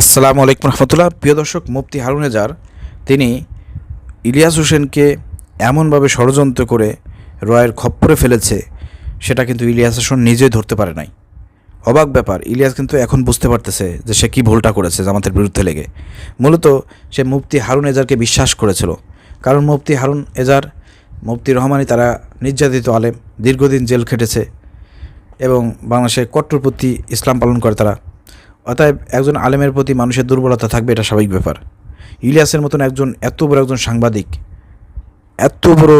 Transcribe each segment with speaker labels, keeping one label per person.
Speaker 1: আসসালামু আলাইকুম রহমতুল্লাহ। প্রিয় দর্শক, মুফতি হারুন এজার, তিনি ইলিয়াস হোসেনকে এমনভাবে ষড়যন্ত্র করে রয়ের খপ্পরে ফেলেছে, সেটা কিন্তু ইলিয়াস হোসেন নিজেই ধরতে পারে নাই। অবাক ব্যাপার, ইলিয়াস কিন্তু এখন বুঝতে পারতেছে যে সে কী ভুলটা করেছে জামাতের বিরুদ্ধে লেগে। মূলত সে মুফতি হারুন এজারকে বিশ্বাস করেছিল, কারণ মুফতি হারুন এজার, মুফতি রহমানই তারা নির্যাতিত আলেম, দীর্ঘদিন জেল খেটেছে এবং বাংলাদেশে কট্টরপন্থী ইসলাম পালন করে তারা। অতএব একজন আলেমের প্রতি মানুষের দুর্বলতা থাকবে, এটা স্বাভাবিক ব্যাপার। ইলিয়াসের মতন একজন, এত বড় একজন সাংবাদিক, এত বড়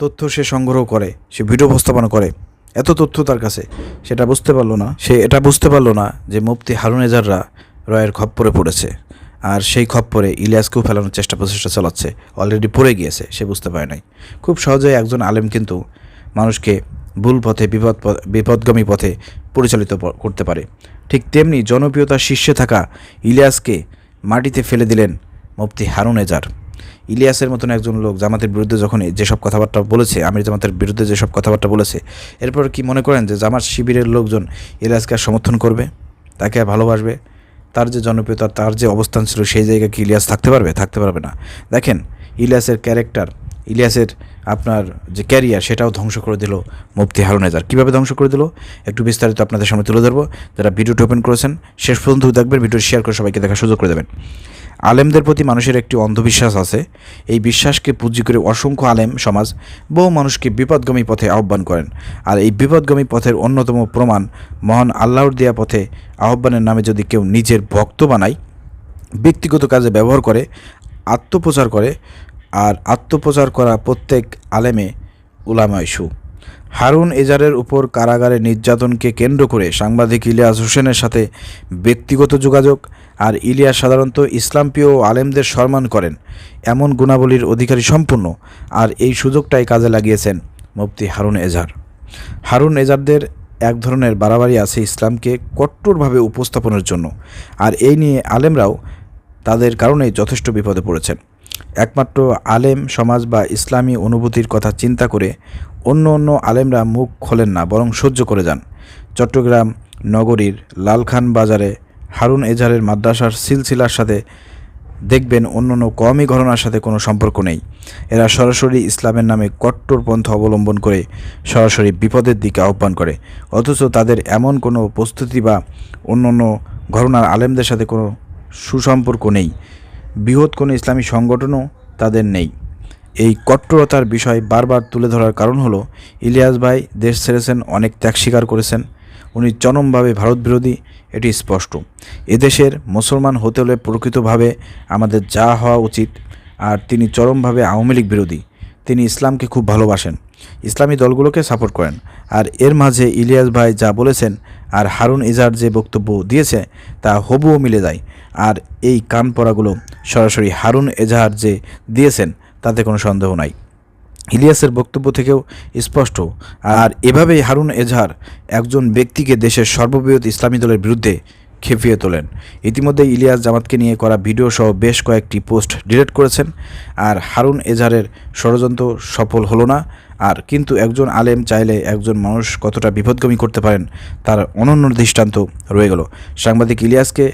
Speaker 1: তথ্য সে সংগ্রহ করে, সে ভিডিও উপস্থাপনা করে, এত তথ্য তার কাছে, সেটা বুঝতে পারল না, সে এটা বুঝতে পারল না যে মুফতি হারুন এজাররা রয়ের খপ্পরে পড়েছে। আর সেই খপ্পরে ইলিয়াসকেও ফেলানোর চেষ্টা প্রচেষ্টা চালাচ্ছে, অলরেডি পড়ে গিয়েছে, সে বুঝতে পারে নাই। খুব সহজেই একজন আলেম কিন্তু মানুষকে ভুল পথে, বিপদ বিপদগামী পথে পরিচালিত করতে পারে। ঠিক তেমনি জনপ্রিয়তার শীর্ষে থাকা ইলিয়াসকে মাটিতে ফেলে দিলেন মুফতি হারুন এজার। ইলিয়াসের মতন একজন লোক জামাতের বিরুদ্ধে যখন যেসব কথাবার্তা বলেছে, আমির জামাতের বিরুদ্ধে যেসব কথাবার্তা বলেছে, এরপর কি মনে করেন যে জামাত শিবিরের লোকজন ইলিয়াসকে সমর্থন করবে? তাকে ভালোবাসবে? তার যে জনপ্রিয়তা, তার যে অবস্থান ছিল, সেই জায়গায় কি ইলিয়াস থাকতে পারবে? থাকতে পারবে না। দেখেন, ইলিয়াসের ক্যারেক্টার ইলিয়াসের আপনার যে ক্যারিয়ার, সেটাও ধ্বংস করে দিল মুফতি হারুন এজার কীভাবে ধ্বংস করে দিল? একটু বিস্তারিত আপনাদের সামনে তুলে ধরবো। যারা ভিডিওটি ওপেন করেছেন, শেষ পর্যন্ত দেখবেন ভিডিও শেয়ার করে সবাইকে দেখার সুযোগ করে দেবেন। আলেমদের প্রতি মানুষের একটি অন্ধবিশ্বাস আছে। এই বিশ্বাসকে পুঁজি করে অসংখ্য আলেম সমাজ বহু মানুষকে বিপদগামী পথে আহ্বান করেন। আর এই বিপদগামী পথের অন্যতম প্রমাণ মহান আল্লাহর দেয়া পথে আহ্বানের নামে যদি কেউ নিজের ভক্ত বানায়, ব্যক্তিগত কাজে ব্যবহার করে, আত্মপ্রচার করে আর আত্মপ্রচার করা প্রত্যেক আলেমে উলামায়সু হারুন এজারের উপর কারাগারে নির্যাতনকে কেন্দ্র করে সাংবাদিক ইলিয়াস হোসেনের সাথে ব্যক্তিগত যোগাযোগ আর ইলিয়াস সাধারণত ইসলামপ্রিয় আলেমদের সম্মান করেন। এমন গুণাবলীর অধিকারী সম্পূর্ণ আর এই সুযোগটাই কাজে লাগিয়েছেন মুফতি হারুন এজার। হারুন এজারদের এক ধরনের বাড়াবাড়ি আছে ইসলামকে কট্টরভাবে উপস্থাপনের জন্য আর এই নিয়ে আলেমরাও তাদের কারণেই যথেষ্ট বিপদে পড়েছেন। একমাত্র আলেম সমাজ বা ইসলামী অনুভূতির কথা চিন্তা করে অন্য অন্য আলেমরা মুখ খোলেন না, বরং সহ্য করে যান। চট্টগ্রাম নগরীর লালখান বাজারে হারুন এজারের মাদ্রাসার সিলসিলার সাথে দেখবেন অন্য অন্য কমই ঘটনার সাথে কোনো সম্পর্ক নেই। এরা সরাসরি ইসলামের নামে কট্টর পন্থা অবলম্বন করে সরাসরি বিপদের দিকে আহ্বান করে। অথচ তাদের এমন কোনো প্রস্তুতি বা অন্য অন্য ঘটনার আলেমদের সাথে কোনো সুসম্পর্ক নেই। বৃহৎ কোনো ইসলামী সংগঠনও তাদের নেই। এই কট্টরতার বিষয় বারবার তুলে ধরার কারণ হলো, ইলিয়াস ভাই দেশ ছেড়েছেন, অনেক ত্যাগ স্বীকার করেছেন। উনি চরমভাবে ভারত বিরোধী এটি স্পষ্ট। এদেশের মুসলমান হতে হলে প্রকৃতভাবে আমাদের যা হওয়া উচিত, আর তিনি চরমভাবে আওয়ামী লীগ বিরোধী। তিনি ইসলামকে খুব ভালোবাসেন। ইসলামী দলগুলোকে সাপোর্ট করেন। আর এর মাঝে ইলিয়াস ভাই যা বলেছেন আর হারুন ইজার যে বক্তব্য দিয়েছে, তা হবুও মিলে যায়। আর এই কান পড়াগুলো সরাসরি হারুন এজাহার যে দিয়েছেন, তাতে কোনো সন্দেহ নাই। ইলিয়াসের বক্তব্য থেকেও স্পষ্ট। আর এভাবেই হারুন এজাহার একজন ব্যক্তিকে দেশের সর্ববৃহৎ ইসলামী দলের বিরুদ্ধে খেপিয়ে তোলেন। ইতিমধ্যে ইলিয়াস জামাতকে নিয়ে করা ভিডিও সহ বেশ কয়েকটি পোস্ট ডিলিট করেছেন। আর হারুন এজারের ষড়যন্ত্র সফল হলো না। আর কিন্তু একজন আলেম চাইলে একজন মানুষ কতটা বিপদগামী করতে পারেন, তার অনন্য দৃষ্টান্ত রয়ে গেল। সাংবাদিক ইলিয়াসকে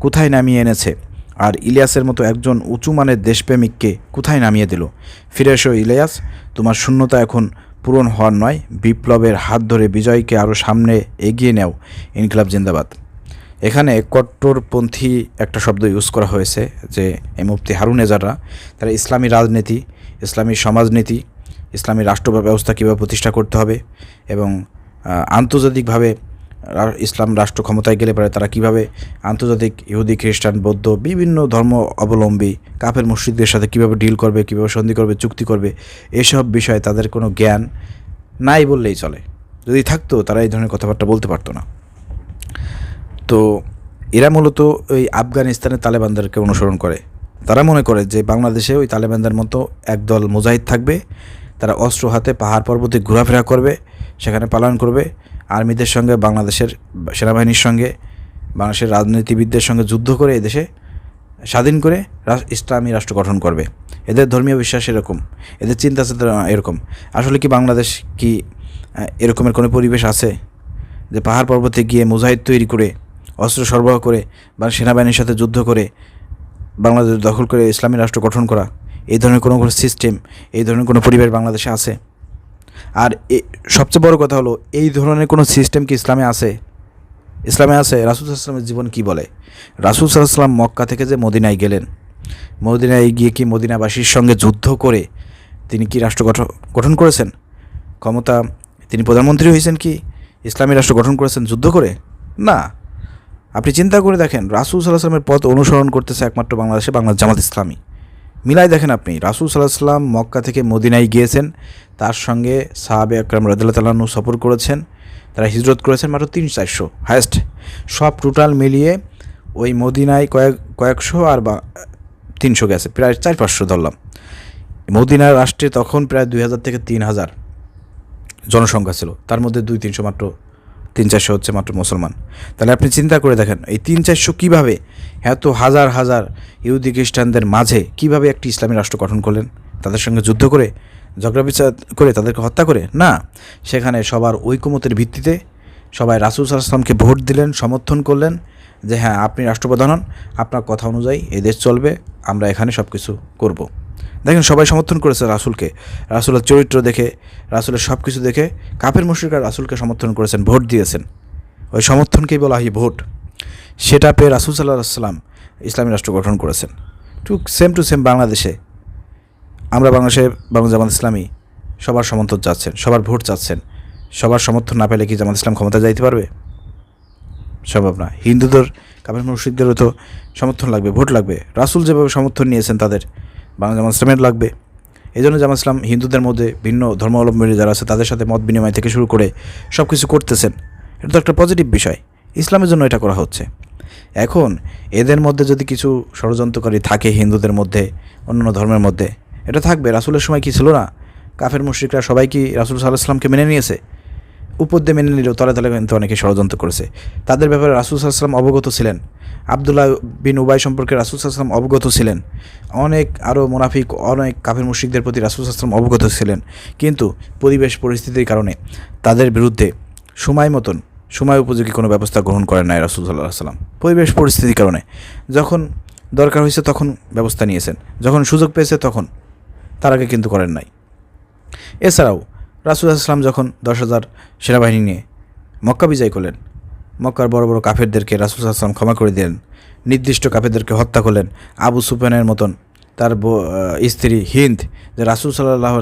Speaker 1: কোথায় নামিয়ে এনেছে? আর ইলিয়াসের মতো একজন উঁচু মানের দেশপ্রেমিককে কোথায় নামিয়ে দিল? ফিরে এসো ইলিয়াস, তোমার শূন্যতা এখন পূরণ হওয়ার নয়। বিপ্লবের হাত ধরে বিজয়কে আরও সামনে এগিয়ে নেও। ইনকিলাব জিন্দাবাদ। এখানে কট্টরপন্থী একটা শব্দ ইউজ করা হয়েছে যে এই মুফতি হারুন এজাররা, তারা ইসলামী রাজনীতি, ইসলামী সমাজনীতি, ইসলামী রাষ্ট্র ব্যবস্থা কীভাবে প্রতিষ্ঠা করতে হবে এবং আন্তর্জাতিকভাবে ইসলাম রাষ্ট্র ক্ষমতায় গেলে পরে তারা কীভাবে আন্তর্জাতিক ইহুদি, খ্রিস্টান, বৌদ্ধ বিভিন্ন ধর্ম অবলম্বী কাপের মসজিদদের সাথে কীভাবে ডিল করবে, কীভাবে সন্ধি করবে, চুক্তি করবে, এসব বিষয়ে তাদের কোনো জ্ঞান নাই বললেই চলে। যদি থাকতো তারা এই ধরনের কথাবার্তা বলতে পারতো না। তো এরা মূলত ওই আফগানিস্তানের তালেবানদেরকে অনুসরণ করে। তারা মনে করে যে বাংলাদেশে ওই তালেবানদের মতো একদল মুজাহিদ থাকবে, তারা অস্ত্র হাতে পাহাড় পর্বতে ঘোরাফেরা করবে, সেখানে পালন করবে। আর্মিদের সঙ্গে, বাংলাদেশের সেনাবাহিনীর সঙ্গে, বাংলাদেশের রাজনীতিবিদদের সঙ্গে যুদ্ধ করে এদেশে স্বাধীন করে ইসলামী রাষ্ট্র গঠন করবে। এদের ধর্মীয় বিশ্বাস এরকম, এদের চিন্তা চেতনা এরকম। আসলে কি বাংলাদেশ কি এরকমের কোনো পরিবেশ আছে? যে পাহাড় পর্বতে গিয়ে মুজাহিদ তৈরি করে অস্ত্র সরবরাহ করে বা সেনাবাহিনীর সাথে যুদ্ধ করে বাংলাদেশ দখল করে ইসলামী রাষ্ট্র গঠন করা। এই ধরনের কোনো কোনো সিস্টেম এই ধরনের কোনো পরিবেশ বাংলাদেশে আছে। আর এ, সবচেয়ে বড় কথা হলো, এই ধরনের কোনো সিস্টেম কি ইসলামে আছে? ইসলামে আছে? রাসুল সাল্লামের জীবন কি বলে? রাসুল সাল্লাম মক্কা থেকে যে মদিনায় গেলেন, মদিনায় গিয়ে কি মদিনাবাসীর সঙ্গে যুদ্ধ করে তিনি কি রাষ্ট্র গঠন গঠন করেছেন? ক্ষমতা তিনি প্রধানমন্ত্রী হয়েছেন কি? ইসলামী রাষ্ট্র গঠন করেছেন, যুদ্ধ করে? না। আপনি চিন্তা করে দেখেন, রাসুল সাল্লাহ সাল্লামের পথ অনুসরণ করতেছে একমাত্র বাংলাদেশে বাংলা জামাত ইসলামী। মিলাই দেখেন আপনি, রাসুল সাল্লাহ সাল্লাম মক্কা থেকে মদিনায় গিয়েছেন, তার সঙ্গে সাহাবে আকরাম রাদিল্লা তালাহু সফর করেছেন, তারা হিজরত করেছেন মাত্র তিন চারশো। হায়েস্ট, সব টোটাল মিলিয়ে ওই মদিনায় কয়েক, কয়েকশো আর বা, তিনশো গেছে, প্রায় চার পাঁচশো ধরলাম। মদিনার রাষ্ট্রে তখন প্রায় দুই হাজার থেকে তিন হাজার জনসংখ্যা ছিল, তার মধ্যে দুই তিনশো মাত্র তিন চারশো হচ্ছে মাত্র মুসলমান। তাহলে আপনি চিন্তা করে দেখেন, এই তিন চারশো কীভাবে এত হাজার হাজার ইহুদি খ্রিস্টানদের মাঝে কীভাবে একটি ইসলামী রাষ্ট্র গঠন করলেন? তাদের সঙ্গে যুদ্ধ করে, ঝগড়া বিচার করে তাদেরকে হত্যা করে? না। সেখানে সবার ঐকমতের ভিত্তিতে সবাই রাসুল সাল্লামকে ভোট দিলেন, সমর্থন করলেন যে হ্যাঁ আপনি রাষ্ট্রপ্রধান হন, আপনার কথা অনুযায়ী এই দেশ চলবে, আমরা এখানে সব কিছু করব। দেখেন সবাই সমর্থন করেছে রাসুলকে। রাসুলের চরিত্র দেখে, রাসুলের সব কিছু দেখে কাপের মুশ্রিকরা রাসুলকে সমর্থন করেছেন, ভোট দিয়েছেন। ওই সমর্থনকেই বলা হয় ভোট। সেটা পেয়ে রাসুল সাল্লাহ সাল্লাম ইসলামী রাষ্ট্র গঠন করেছেন। টু সেম টু সেম বাংলাদেশে আমরা বাংলাদেশে বাংলা জামাত ইসলামী সবার সমর্থন চাচ্ছেন, সবার ভোট চাচ্ছেন। সবার সমর্থন না পেলে কি জামাত ইসলাম ক্ষমতা যাইতে পারবে? সম্ভব না। হিন্দুদের কাপের মুর্শিদদেরও তো সমর্থন লাগবে, ভোট লাগবে। রাসুল যেভাবে সমর্থন নিয়েছেন তাদের বাংলা জামাত ইসলামের লাগবে। এই জন্য জামাত ইসলাম হিন্দুদের মধ্যে ভিন্ন ধর্মাবলম্বী যারা আছে, তাদের সাথে মত বিনিময় থেকে শুরু করে সব কিছু করতেছেন। এটা তো একটা পজিটিভ বিষয়। ইসলামের জন্য এটা করা হচ্ছে। এখন এদের মধ্যে যদি কিছু ষড়যন্ত্রকারী থাকে হিন্দুদের মধ্যে, অন্যান্য ধর্মের মধ্যে, এটা থাকবে। রাসুলের সময় কি ছিল না? কাফের মুশ্রিকরা সবাই কি রাসুল সাল্লাহ ইসলামকে মেনে নিয়েছে? উপর দিয়ে মেনে নিলেও তলে তলে কিন্তু অনেকে ষড়যন্ত্র করেছে। তাদের ব্যাপারে রাসুল সাল্লাম অবগত ছিলেন। আবদুল্লাহ বিন উবাই সম্পর্কে রাসুল সাল্লাম অবগত ছিলেন। অনেক আরও মুনাফিক, অনেক কাফের মুশ্রিকদের প্রতি রাসুল সাল্লাম অবগত ছিলেন। কিন্তু পরিবেশ পরিস্থিতির কারণে তাদের বিরুদ্ধে সময় মতন, সময় উপযোগী কোনো ব্যবস্থা গ্রহণ করেন নাই রাসুল সাল্লাহ সাল্লাম পরিবেশ পরিস্থিতির কারণে যখন দরকার হয়েছে তখন ব্যবস্থা নিয়েছেন, যখন সুযোগ পেয়েছে তখন তার আগে কিন্তু করেন নাই। এছাড়াও রাসুল আসলাম যখন দশ হাজার সেনাবাহিনী নিয়ে মক্কা বিজয় করলেন, মক্কার বড় বড় কাফেরদেরকে রাসুল আসলাম ক্ষমা করে দিলেন, নির্দিষ্ট কাফেরদেরকে হত্যা করলেন, আবু সুফেনের মতন তার স্ত্রী হিন্দ, যে রাসুল সাল্লাহ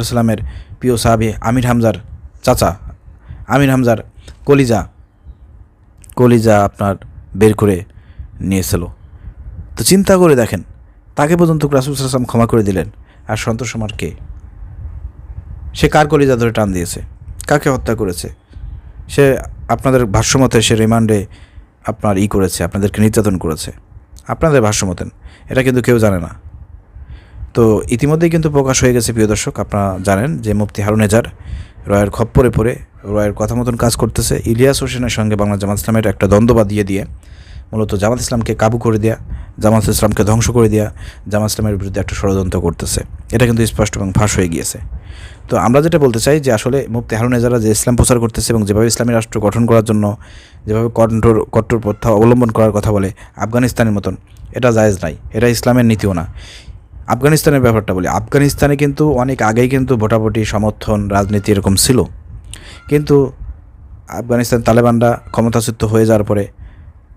Speaker 1: প্রিয় সাহাবি আমির হামজার চাচা, আমির হামজার কলিজা কলিজা আপনার বের করে নিয়েছিল। তো চিন্তা করে দেখেন, তাকে পর্যন্ত রাসুল সাল্লাম ক্ষমা করে দিলেন। আর সন্তোষ আমার কে? সে কার কলিজা ধরে টান দিয়েছে? কাকে হত্যা করেছে? সে আপনাদের ভাষ্যমতে সে রিমান্ডে আপনার ই করেছে, আপনাদেরকে নির্যাতন করেছে। আপনাদের ভাষ্যমতেন, এটা কিন্তু কেউ জানে না। তো ইতিমধ্যেই কিন্তু প্রকাশ হয়ে গেছে, প্রিয় দর্শক, আপনারা জানেন যে মুফতি হারুনেজার রয়ের খপ্পরে পড়ে, রয়ের কথা মতন কাজ করতেছে। ইলিয়াস হোসেনের সঙ্গে বাংলা জামাত ইসলামের একটা দ্বন্দ্ব বাদিয়ে দিয়ে মূলত জামাত ইসলামকে কাবু করে দেওয়া জামাত ইসলামকে ধ্বংস করে দেওয়া জামাত ইসলামের বিরুদ্ধে একটা ষড়যন্ত্র করতেছে। এটা কিন্তু স্পষ্ট এবং ফাঁস হয়ে গিয়েছে। তো আমরা যেটা বলতে চাই যে আসলে মুফতি হারুন এজারা যে ইসলাম প্রচার করতেছে এবং যেভাবে ইসলামী রাষ্ট্র গঠন করার জন্য যেভাবে কঠোর কঠোর প্রথা অবলম্বন করার কথা বলে আফগানিস্তানের মতন, এটা জায়েজ নাই। এটা ইসলামের নীতিও না। আফগানিস্তানের ব্যাপারটা বলি। আফগানিস্তানে কিন্তু অনেক আগেই কিন্তু ভোটাভুটি, সমর্থন, রাজনীতি এরকম ছিল। কিন্তু আফগানিস্তান তালেবানরা ক্ষমতাচ্যুত হয়ে যাওয়ার পরে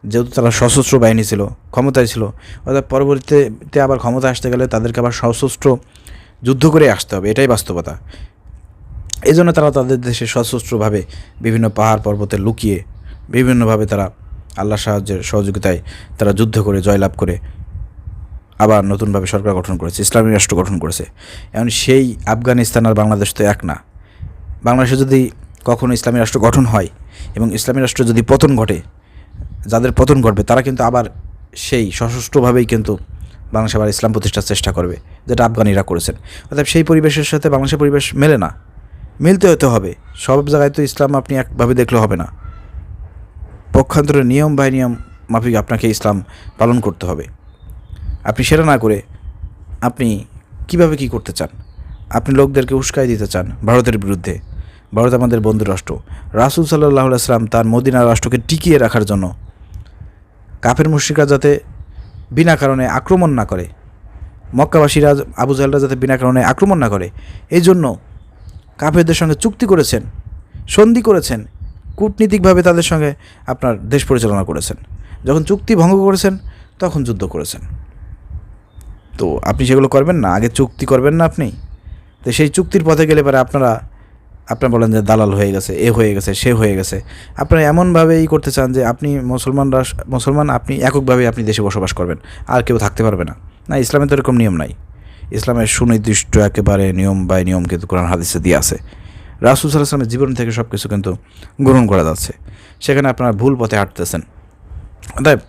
Speaker 1: যেহেতু তারা সশস্ত্র বাহিনী ছিল, ক্ষমতায় ছিল, অর্থাৎ পরবর্তীতে আবার ক্ষমতা আসতে গেলে তাদেরকে আবার সশস্ত্র যুদ্ধ করে আসতে হবে, এটাই বাস্তবতা। এই জন্য তারা তাদের দেশে সশস্ত্রভাবে বিভিন্ন পাহাড় পর্বতে লুকিয়ে বিভিন্নভাবে তারা আল্লাহ সাহায্যের সহযোগিতায় তারা যুদ্ধ করে, জয়লাভ করে আবার নতুনভাবে সরকার গঠন করেছে, ইসলামী রাষ্ট্র গঠন করেছে। এখন সেই আফগানিস্তান আর বাংলাদেশ তো এক না। বাংলাদেশে যদি কখনো ইসলামী রাষ্ট্র গঠন হয় এবং ইসলামী রাষ্ট্র যদি পতন ঘটে যাদের পতন ঘটবে, তারা কিন্তু আবার সেই সশস্ত্রভাবেই কিন্তু বাংলাদেশ আবার ইসলাম প্রতিষ্ঠার চেষ্টা করবে, যেটা আফগানিরা করেছেন। অর্থাৎ সেই পরিবেশের সাথে বাংলাদেশের পরিবেশ মেলে না। মিলতে হতে হবে। সব জায়গায় তো ইসলাম আপনি একভাবে দেখলে হবে না। পক্ষান্তরের নিয়ম বাই নিয়ম মাফিক আপনাকে ইসলাম পালন করতে হবে। আপনি সেটা না করে আপনি কীভাবে কি করতে চান? আপনি লোকদেরকে উস্কাই দিতে চান ভারতের বিরুদ্ধে। ভারত আমাদের বন্ধু রাষ্ট্র রাসুল সাল্লাহ আসলাম তার মদিনা রাষ্ট্রকে টিকিয়ে রাখার জন্য কাফের মুশ্রিকরা যাতে বিনা কারণে আক্রমণ না করে, মক্কাবাসীরা আবু জাহেলরা যাতে বিনা কারণে আক্রমণ না করে, এই জন্য কাফেরদের সঙ্গে চুক্তি করেছেন, সন্ধি করেছেন, কূটনীতিকভাবে তাদের সঙ্গে আপনার দেশ পরিচালনা করেছেন। যখন চুক্তি ভঙ্গ করেছেন, তখন যুদ্ধ করেছেন। তো আপনি সেগুলো করবেন না, আগে চুক্তি করবেন না আপনি? তো সেই চুক্তির পথে গেলে পরে আপনারা আপনার বলেন যে দালাল হয়ে গেছে, এ হয়ে গেছে, সে হয়ে গেছে। আপনারা এমনভাবে ই করতে চান যে আপনি মুসলমানরা, মুসলমান আপনি এককভাবে আপনি দেশে বসবাস করবেন, আর কেউ থাকতে পারবে না। না, ইসলামে তো এরকম নিয়ম নাই। ইসলামের সুনির্দিষ্ট একেবারে নিয়ম বাই নিয়ম কিন্তু কোরআন হাদিসে দিয়ে আছে। রাসুল সাল্লাহ আসলামের জীবন থেকে সব কিছু কিন্তু গ্রহণ করা যাচ্ছে। সেখানে আপনারা ভুল পথে হাঁটতেছেন। অতএব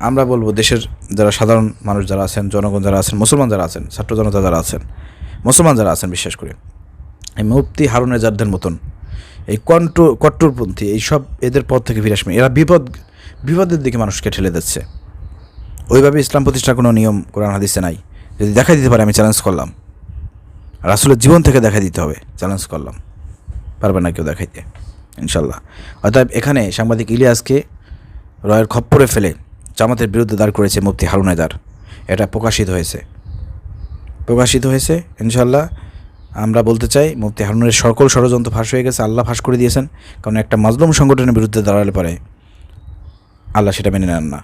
Speaker 1: আমরা বলব দেশের যারা সাধারণ মানুষ যারা আছেন, জনগণ যারা আছেন, মুসলমান যারা আছেন, ছাত্র জনতা যারা আছেন, মুসলমান যারা আছেন, বিশেষ করে মুফতি হারুনের জারদের মতন, এই কন্ট কট্টরপন্থী, এই সব এদের পথ থেকে ফিরে আসবে। এরা বিপদ, বিপদের দিকে মানুষকে ঠেলে দিচ্ছে। ওইভাবে ইসলাম প্রতিষ্ঠার কোনো নিয়ম কোরআন হাদিসে নাই। যদি দেখাই দিতে পারে, আমি চ্যালেঞ্জ করলাম। রাসুলের জীবন থেকে দেখাই দিতে হবে চ্যালেঞ্জ করলাম। পারবে না কেউ দেখাইতে ইনশাল্লাহ অর্থাৎ এখানে সাংবাদিক ইলিয়াসকে রয়ের খপ্পরে ফেলে জামাতের বিরুদ্ধে দাঁড় করেছে মুফতি হারুন হায়দার এটা প্রকাশিত হয়েছে। প্রকাশিত হয়েছে ইনশাল্লাহ আমরা বলতে চাই, মুফতি হারুনের সকল ষড়যন্ত্র ফাঁস হয়ে গেছে, আল্লাহ ফাঁস করে দিয়েছেন, কারণ একটা মাজলুম সংগঠনের বিরুদ্ধে দাঁড়ালে পরে আল্লাহ সেটা মেনে নেন না।